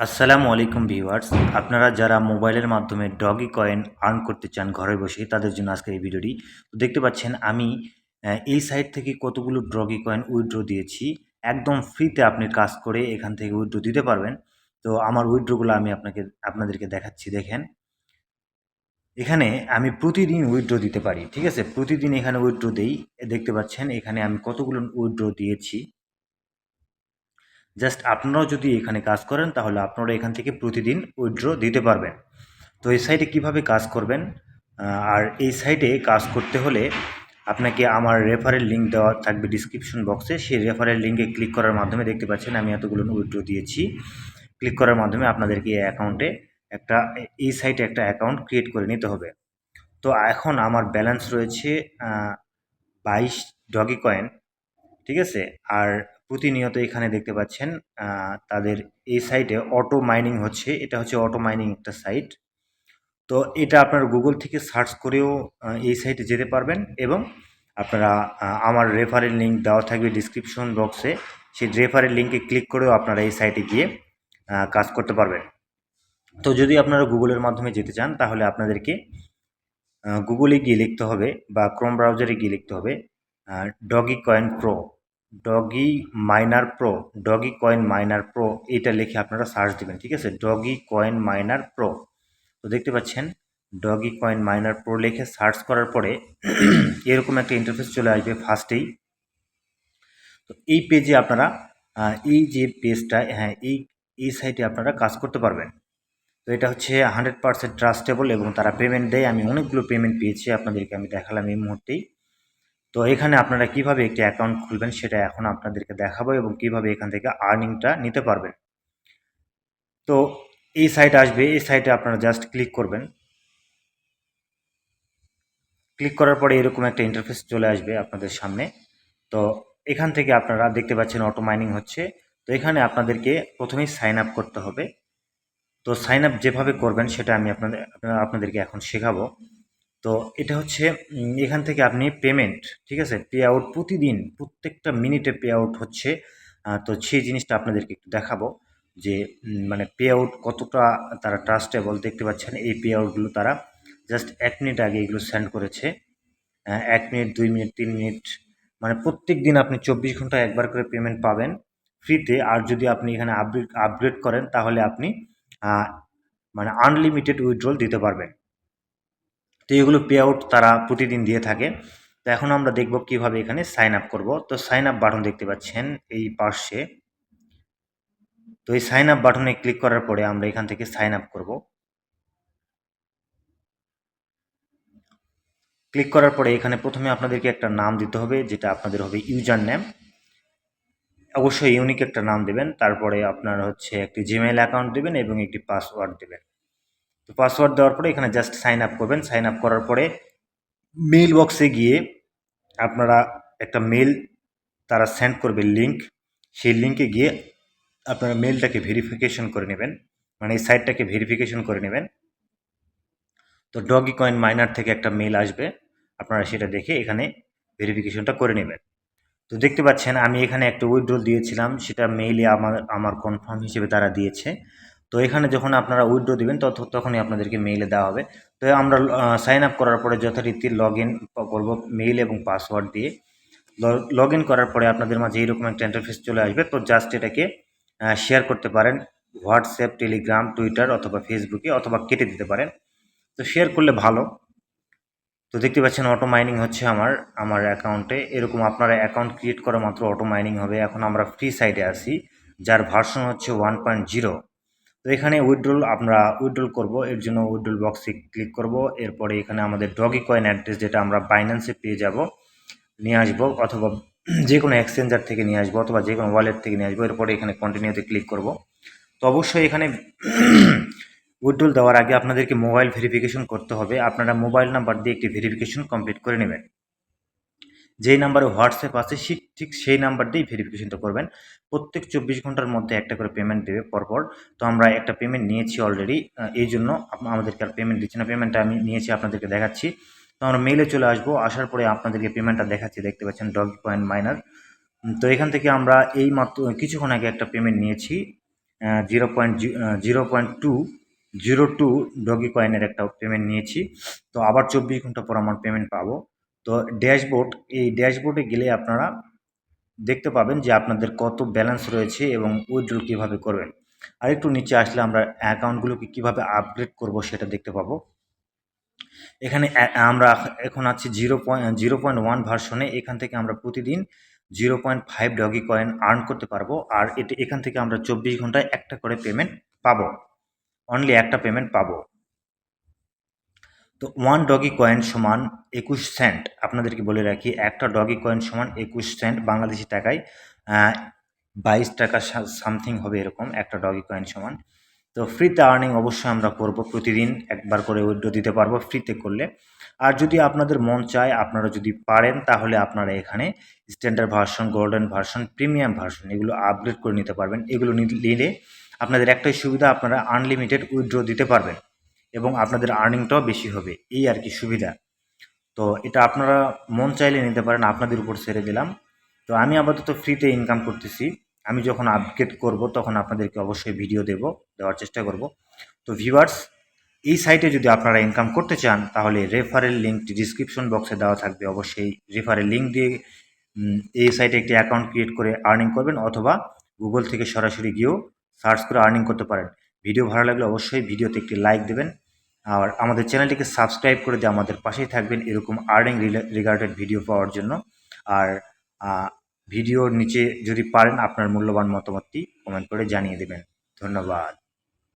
আসসালামু আলাইকুম ভিউয়ার্স। আপনারা যারা মোবাইলের মাধ্যমে ডগি কয়েন আর্ন করতে চান ঘরে বসে, তাদের জন্য আজকের এই ভিডিওটি। তো দেখতে পাচ্ছেন, আমি এই সাইট থেকে কতগুলো ডগি কয়েন উইথড্র দিয়েছি। একদম ফ্রিতে আপনি কাজ করে এখান থেকে উইথড্র দিতে পারবেন। তো আমার উইথড্রগুলো আমি আপনাকে, আপনাদেরকে দেখাচ্ছি, দেখেন। এখানে আমি প্রতিদিন উইথড্র দিতে পারি, ঠিক আছে? প্রতিদিন এখানে উইথড্র দেই। দেখতে পাচ্ছেন, এখানে আমি কতগুলো উইথড্র দিয়েছি। জাস্ট আপনারাও যদি এখানে কাজ করেন, তাহলে আপনারা এখান থেকে প্রতিদিন উইথড্র দিতে পারবেন। তো এই সাইটে কীভাবে কাজ করবেন? আর এই সাইটে কাজ করতে হলে আপনাকে আমার রেফারেল লিঙ্ক দেওয়া থাকবে ডিসক্রিপশন বক্সে সেই রেফারেল লিঙ্কে ক্লিক করার মাধ্যমে দেখতে পাচ্ছেন, আমি এতগুলো উইথড্র দিয়েছি। ক্লিক করার মাধ্যমে আপনাদেরকে এই অ্যাকাউন্টে একটা, এই সাইটে একটা অ্যাকাউন্ট ক্রিয়েট করে নিতে হবে। তো এখন আমার ব্যালেন্স রয়েছে বাইশ ডগি কয়েন ঠিক আছে? আর প্রতিনিয়ত এখানে দেখতে পাচ্ছেন তাদের এই সাইটে অটো মাইনিং হচ্ছে। এটা হচ্ছে অটো মাইনিং একটা সাইট তো এটা আপনারা গুগল থেকে সার্চ করেও এই সাইটে যেতে পারবেন এবং আপনারা আমার রেফারেল লিঙ্ক দেওয়া থাকবে ডিসক্রিপশন বক্সে সেই রেফারেল লিঙ্কে ক্লিক করেও আপনারা এই সাইটে গিয়ে কাজ করতে পারবেন। তো যদি আপনারা গুগলের মাধ্যমে যেতে চান, তাহলে আপনাদেরকে গুগলে গিয়ে লিখতে হবে বা ক্রোম ব্রাউজারে গিয়ে লিখতে হবে doge coin pro doge miner pro doge coin miner pro এটা লিখে আপনারা সার্চ দেবেন, ঠিক আছে? ডগি কয়েন মাইনার প্রো তো দেখতে পাচ্ছেন ডগি কয়েন মাইনার প্রো লিখে সার্চ করার পরে এরকম একটা ইন্টারফেস চলে আসবে ফার্স্টেই তো এই পেজে আপনারা এই যে পেজটা হ্যাঁ এই এই সাইটে আপনারা কাজ করতে পারবেন। তো এটা হচ্ছে হান্ড্রেড পার্সেন্ট ট্রাস্টেবল এবং তারা পেমেন্ট দেয়। আমি অনেকগুলো পেমেন্ট পেয়েছি, আপনাদেরকে আমি দেখালাম এই মুহূর্তেই। তো এখানে আপনারা কীভাবে একটি অ্যাকাউন্ট খুলবেন সেটা এখন আপনাদেরকে দেখাবো এবং কীভাবে এখান থেকে আর্নিংটা নিতে পারবেন। তো এই সাইট আসবে, এই সাইটে আপনারা জাস্ট ক্লিক করবেন। ক্লিক করার পরে এরকম একটা ইন্টারফেস চলে আসবে আপনাদের সামনে। তো এখান থেকে আপনারা দেখতে পাচ্ছেন অটো মাইনিং হচ্ছে। তো এখানে আপনাদেরকে প্রথমেই সাইন আপ করতে হবে। তো সাইন আপ যেভাবে করবেন সেটা আমি আপনাদের আপনাদেরকে এখন শেখাবো। তো এটা হচ্ছে এখান থেকে আপনি পেমেন্ট ঠিক আছে? পে আউট প্রতিদিন, প্রত্যেকটা মিনিটে পে আউট হচ্ছে। তো সেই জিনিসটা আপনাদেরকে একটু দেখাবো যে মানে পে আউট কতটা তারা ট্রাস্টেবল দেখতে পাচ্ছেন এই পে আউটগুলো তারা জাস্ট এক মিনিট আগে এগুলো সেন্ড করেছে। এক মিনিট দুই মিনিট তিন মিনিট মানে প্রত্যেক দিন আপনি চব্বিশ ঘণ্টা একবার করে পেমেন্ট পাবেন। ফ্রিতে আর যদি আপনি এখানে আপগ্রেড আপগ্রেড করেন তাহলে আপনি মানে আনলিমিটেড উইথড্রল দিতে পারবেন। তো এগুলো পে আউট তারা প্রতিদিন দিয়ে থাকে। তো এখন আমরা দেখব কীভাবে এখানে সাইন আপ করব। তো সাইন আপ বাটন দেখতে পাচ্ছেন এই পাশে। তো এই সাইন আপ বাটনে ক্লিক করার পরে আমরা এখান থেকে সাইন আপ করব। ক্লিক করার পরে এখানে প্রথমে আপনাদেরকে একটা নাম দিতে হবে, যেটা আপনাদের হবে ইউজার নেম অবশ্যই ইউনিক একটা নাম দেবেন। তারপরে আপনার হচ্ছে একটি জিমেইল অ্যাকাউন্ট দেবেন এবং একটি পাসওয়ার্ড দেবেন। তো পাসওয়ার্ড দেওয়ার পরে এখানে জাস্ট সাইন আপ করবেন। সাইন আপ করার পরে মেইল বক্সে গিয়ে আপনারা একটা মেল তারা সেন্ড করবে লিংক সেই লিঙ্কে গিয়ে আপনারা মেলটাকে ভেরিফিকেশন করে নেবেন। মানে এই সাইটটাকে ভেরিফিকেশন করে নেবেন। তো ডগি কয়েন মাইনার থেকে একটা মেল আসবে। আপনারা সেটা দেখে এখানে ভেরিফিকেশনটা করে নেবেন। তো দেখতে পাচ্ছেন, আমি এখানে একটা উইথড্রল দিয়েছিলাম। সেটা মেইলে আমার আমার কনফার্ম হিসেবে তারা দিয়েছে। তো এখানে যখন আপনারা উইথড্র দিবেন, তত তখনই আপনাদেরকে মেইলে দেওয়া হবে। তো আমরা সাইন আপ করার পরে যথারীতি লগ ইন করব মেইল এবং পাসওয়ার্ড দিয়ে। লগ ইন করার পরে আপনাদের মাঝে এইরকম একটা ইন্টারফেস চলে আসবে। তো জাস্ট এটাকে শেয়ার করতে পারেন। হোয়াটসঅ্যাপ টেলিগ্রাম টুইটার অথবা ফেসবুকে অথবা কেটে দিতে পারেন। তো শেয়ার করলে ভালো। তো দেখতে পাচ্ছেন অটো মাইনিং হচ্ছে আমার আমার অ্যাকাউন্টে এরকম আপনারা অ্যাকাউন্ট ক্রিয়েট করা মাত্র অটো মাইনিং হবে। এখন আমরা ফ্রি সাইডে আসি যার ভার্সন হচ্ছে ওয়ান পয়েন্ট জিরো তো এখানে উইথড্রল আমরা উইথড্রল করব, এর জন্য উইথড্রল বক্সে ক্লিক করব, এরপরে এখানে আমাদের ডগি কয়েন অ্যাড্রেস যেটা আমরা বাইন্যান্সে পেয়ে যাব, নিয়ে আসব, অথবা যে কোনো এক্সচেঞ্জার থেকে নিয়ে আসব, অথবা যে কোনো ওয়ালেট থেকে নিয়ে আসব, এরপরে এখানে কন্টিনিউতে ক্লিক করব। তো অবশ্যই এখানে উইথড্রল দেওয়ার আগে আপনাদেরকে মোবাইল ভেরিফিকেশন করতে হবে, আপনারা মোবাইল নাম্বার দিয়ে একটি ভেরিফিকেশন কমপ্লিট করে নেবেন। যেই নাম্বারে হোয়াটসঅ্যাপ আছে, ঠিক সেই নাম্বার দিয়েই ভেরিফিকেশনটা করবেন। প্রত্যেক চব্বিশ ঘণ্টার মধ্যে একটা করে পেমেন্ট দেবে পরপর। তো আমরা একটা পেমেন্ট নিয়েছি অলরেডি এই জন্য আমাদেরকে আর পেমেন্ট দিচ্ছে না। পেমেন্টটা আমি নিয়েছি, আপনাদেরকে দেখাচ্ছি। তো আমরা মেইলে চলে আসব, আসার পরে আপনাদেরকে পেমেন্টটা দেখাচ্ছি, দেখতে পাচ্ছেন ডগ পয়েন্ট মাইনার তো এখান থেকে আমরা এই মাত্র, কিছুক্ষণ আগে একটা পেমেন্ট নিয়েছি zero point zero point two zero two doge কয়েনের একটা পেমেন্ট নিয়েছি। তো আবার চব্বিশ ঘণ্টা পর আমার পেমেন্ট পাবো। তো ড্যাশবোর্ড এই ড্যাশবোর্ডে গেলে আপনারা দেখতে পাবেন যে আপনাদের কত ব্যালেন্স রয়েছে এবং উইথড্রল কীভাবে করবেন। আর একটু নিচে আসলে আমরা অ্যাকাউন্টগুলোকে কীভাবে আপগ্রেড করব সেটা দেখতে পাবো। এখানে আমরা এখন আছি zero point zero point one ভার্সনে এখান থেকে আমরা প্রতিদিন zero point five doge coin earn করতে পারব। আর এটি এখান থেকে আমরা চব্বিশ ঘন্টায় একটা করে পেমেন্ট পাবো। অনলি একটা পেমেন্ট পাবো। তো ওয়ান ডগি কয়েন সমান একুশ সেন্ট আপনাদেরকে বলে রাখি, একটা ডগি কয়েন সমান একুশ সেন্ট বাংলাদেশি টাকায় বাইশ টাকা সামথিং হবে এরকম, একটা ডগি কয়েন সমান। তো ফ্রিতে আর্নিং অবশ্যই আমরা করব প্রতিদিন, একবার করে উইড্রো দিতে পারব ফ্রিতে করলে। আর যদি আপনাদের মন চায়, আপনারা যদি পারেন, তাহলে আপনারা এখানে standard version golden version premium version এগুলো আপগ্রেড করে নিতে পারবেন। এগুলো নিলে আপনাদের একটাই সুবিধা, আপনারা আনলিমিটেড উইড্রো দিতে পারবেন। এবং আপনাদের আর্নিংটাও বেশি হবে। এই আর কি সুবিধা। তো এটা আপনারা মন চাইলে নিতে পারেন, আপনাদের উপর ছেড়ে দিলাম। তো আমি আপাতত ফ্রিতে ইনকাম করতেছি। আমি যখন আপগ্রেড করব, তখন আপনাদেরকে অবশ্যই ভিডিও দেব, দেওয়ার চেষ্টা করব। তো ভিউয়ার্স এই সাইটে যদি আপনারা ইনকাম করতে চান, তাহলে রেফারেল লিঙ্কটি ডিসক্রিপশন বক্সে দেওয়া থাকবে। অবশ্যই রেফারেল লিঙ্ক দিয়ে এই সাইটে একটি অ্যাকাউন্ট ক্রিয়েট করে আর্নিং করবেন অথবা গুগল থেকে সরাসরি গিয়েও সার্চ করে আর্নিং করতে পারেন। ভিডিও ভালো লাগলে অবশ্যই ভিডিওতে একটি লাইক দেবেন। আর আমাদের চ্যানেলটিকে সাবস্ক্রাইব করে দিয়ে আমাদের পাশেই থাকবেন এরকম আর্নিং রিগার্ডেড ভিডিও পাওয়ার জন্য। আর ভিডিওর নিচে যদি পারেন আপনার মূল্যবান মতামতটি কমেন্ট করে জানিয়ে দেবেন। ধন্যবাদ।